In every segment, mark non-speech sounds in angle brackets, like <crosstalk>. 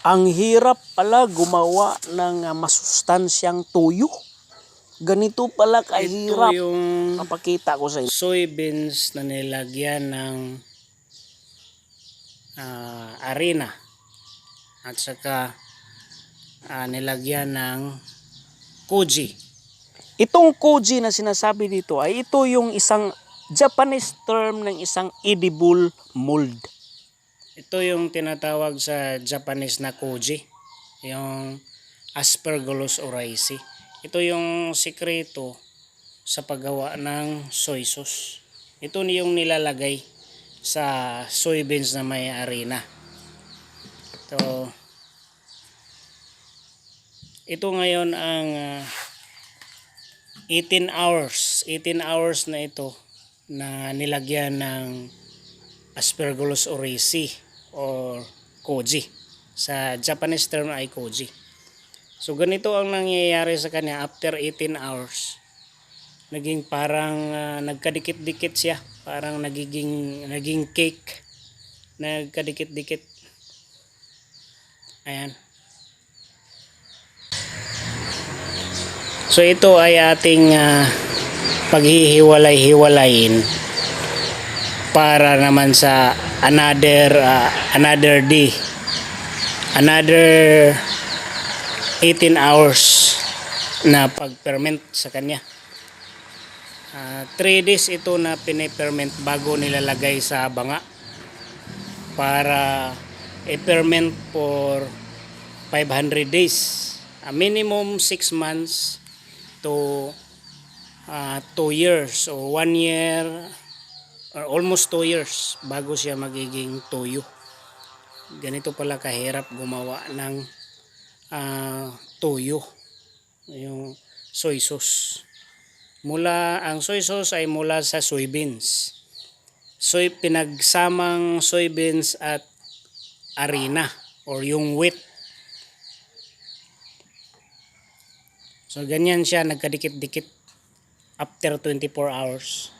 Ang hirap pala gumawa ng ah, masustansyang tuyo. Ganito pala Ito kahirap. yung Papakita ko sa inyo. soybeans na nilagyan ng ah, arena at saka ah, nilagyan ng koji. Itong koji na sinasabi dito ay ito yung isang Japanese term ng isang edible mold. Ito yung tinatawag sa Japanese na koji, yung Aspergillus oryzae. Ito yung sikreto sa paggawa ng soy sauce. Ito yung nilalagay sa soybeans na may arena. Ito, ito ngayon ang ah, 18 hours. 18 hours na ito na nilagyan ng Aspergillus oryzae or koji. Sa Japanese term ay koji. So ganito ang nangyayari sa kanya after 18 hours. Naging parang ah, nagkadikit-dikit siya, parang nagiging naging cake. Nagkadikit-dikit. Ayan. So ito ay ating ah, paghihiwalay-hiwalayin para naman sa another ah, another day. Another 18 hours na pag-ferment sa kanya. 3 days ito na piniperment bago nilalagay sa banga para i-ferment for 500 days. A minimum 6 months to 2 years o 1 year or almost 2 years bago siya magiging toyo. Ganito pala kahirap gumawa ng ah, toyo, yung soy sauce. Mula, ang soy sauce ay mula sa soybeans. Soy, pinagsamang soybeans at arena or yung wheat. So ganyan siya nagkadikit-dikit after 24 hours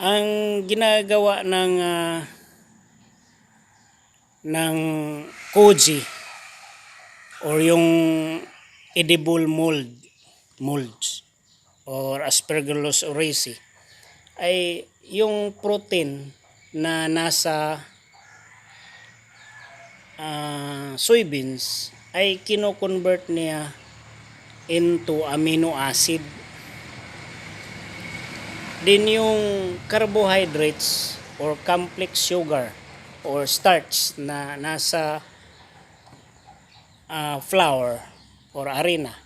ang ginagawa ng ah, ng koji or yung edible mold molds or aspergillus oryzae ay yung protein na nasa ah, soybeans ay kino-convert niya into amino acid din yung carbohydrates or complex sugar or starch na nasa ah, flour or arena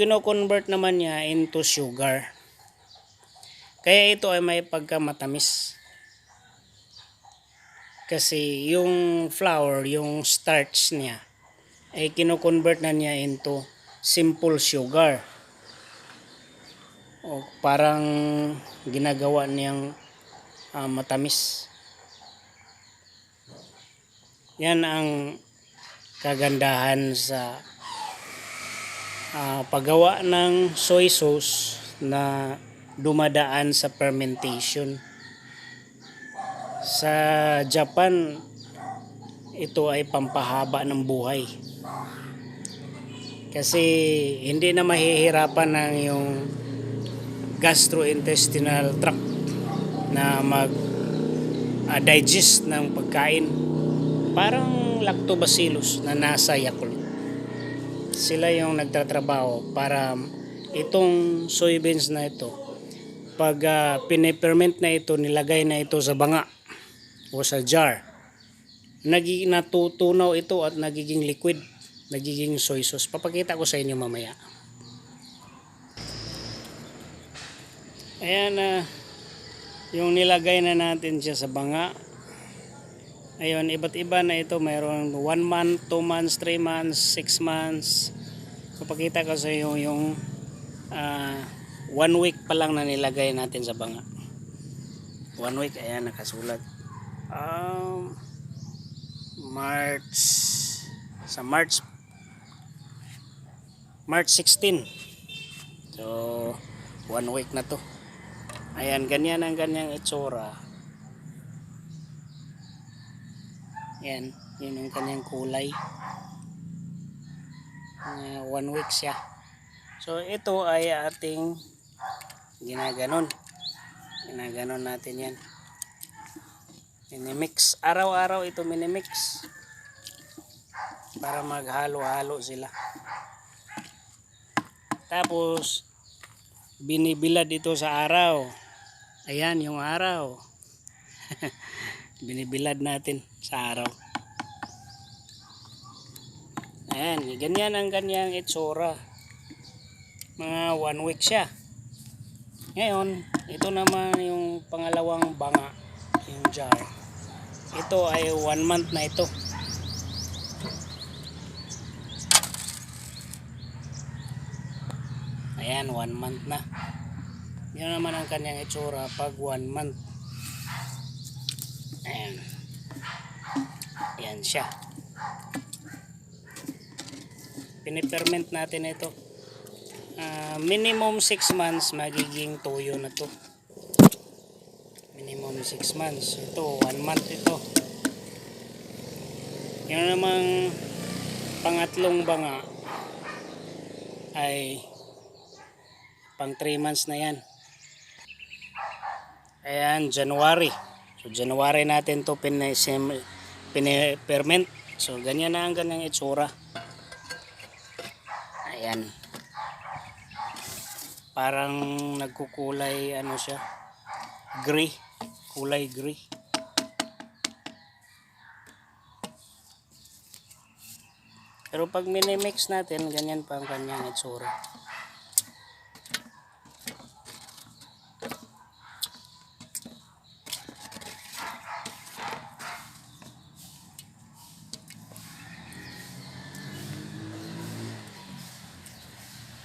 kino-convert naman niya into sugar. Kaya ito ay may pagkamatamis. Kasi yung flour yung starch niya ay kino-convert na niya into simple sugar o parang ginagawa niyang ah, matamis. Yan ang kagandahan sa ah, paggawa ng soy sauce na dumadaan sa fermentation. Sa Japan, ito ay pampahaba ng buhay. Kasi hindi na mahihirapan ng yung gastrointestinal tract na mag ah, digest ng pagkain. Parang lactobacillus na nasa Yakult. Sila yung nagtatrabaho para itong soybeans na ito pag uh, piniperment na ito, nilagay na ito sa banga o sa jar. Nagiging natutunaw ito at nagiging liquid, nagiging soy sauce. Papakita ko sa inyo mamaya. Ayan na yung nilagay na natin siya sa banga. Ayun, iba't iba na ito. Mayroon 1 month, 2 months, 3 months, 6 months. Papakita ko sa iyo yung 1 week pa lang na nilagay natin sa banga. 1 week, ayan, nakasulat. Um, March, sa March, March 16. So, 1 week na to. Ayan, ganyan ang ganyang itsura. Yan. Yun ang kanyang kulay. Ah, one week siya. So ito ay ating ginaganon. Ginaganon natin yan. Minimix. Araw-araw ito minimix. Para maghalo-halo sila. Tapos, binibilad ito sa araw. Ayan yung araw. <laughs> Binibilad natin sa araw. Ayan, ganyan ang kanyang itsura. Mga one week siya. Ngayon, ito naman yung pangalawang banga, yung jar. Ito ay one month na ito. Ayan, one month na. Yan naman ang kanyang itsura pag one month. Ayan. Ayan siya. Piniperment natin ito. Ah, minimum 6 months magiging tuyo na to. Minimum 6 months. Ito, 1 month ito. Yan namang pangatlong banga ay pang 3 months na yan. Ayan, January. So, January natin to piniperment. So, ganyan na ang kanyang itsura. Ayan. Parang nagkukulay, ano siya, gray. Kulay gray. Pero pag minimix natin, ganyan pa ang kanyang itsura.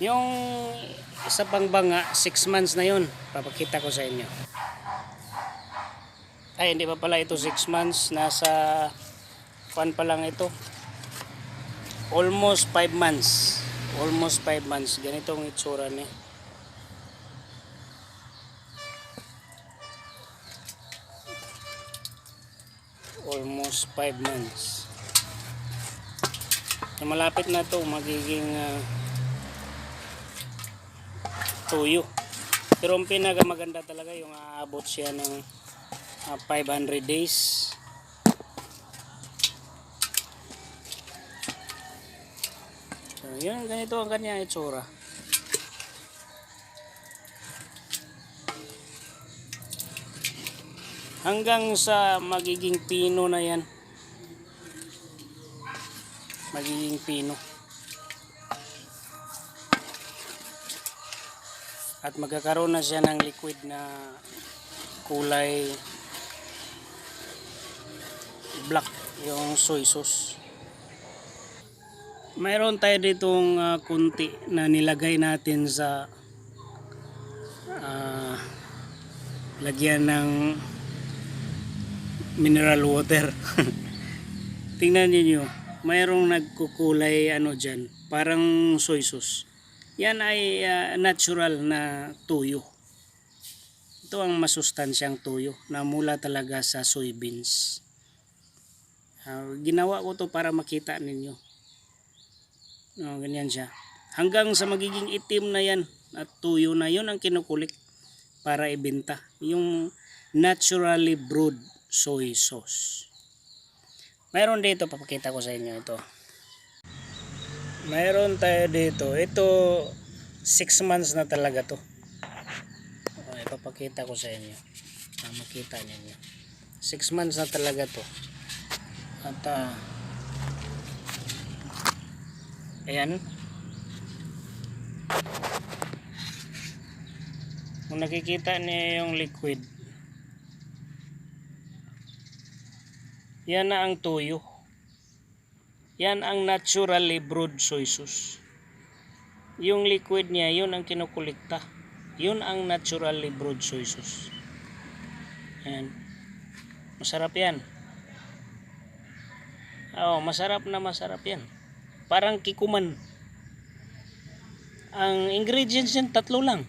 Yung isa pang banga, 6 months na yun. Papakita ko sa inyo. Ay, hindi pa pala ito 6 months. Nasa, kuan pa lang ito. Almost 5 months. Almost 5 months. Ganito ang itsura niya. Almost 5 months. So, malapit na to magiging ah, tuyo. Pero ang pinakamaganda talaga yung aabot siya ng ah, 500 days. So, yun, ganito ang kanyang itsura. Hanggang sa magiging pino na yan. Magiging pino. At magkakaroon na siya ng liquid na kulay black yung soy sauce. Mayroon tayo ditong ah, kunti na nilagay natin sa ah, lagyan ng mineral water. <laughs> Tingnan niyo mayroong nagkukulay ano dyan, parang soy sauce. Yan ay ah, natural na tuyo. Ito ang masustansyang tuyo na mula talaga sa soybeans. Ah, ginawa ko to para makita ninyo. No, ganyan siya. Hanggang sa magiging itim na yan at tuyo na yun ang kinukulik para ibenta. Yung naturally brewed soy sauce. Mayroon dito, papakita ko sa inyo ito. Mayroon tayo dito. Ito, 6 months na talaga to. O, ipapakita ko sa inyo. Para makita ninyo. 6 months na talaga to. At, ah, ayan. Kung nakikita niyo yung liquid, yan na ang tuyo. Yan ang naturally brewed soy sauce. Yung liquid niya, yun ang kinukulikta. Yun ang naturally brewed soy sauce. Ayan. Masarap yan. Oo, masarap na masarap yan. Parang kikuman. Ang ingredients yan, tatlo lang.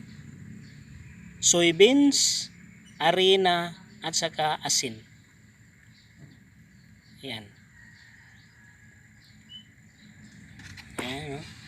Soybeans, harina, at saka asin. Yan. you know.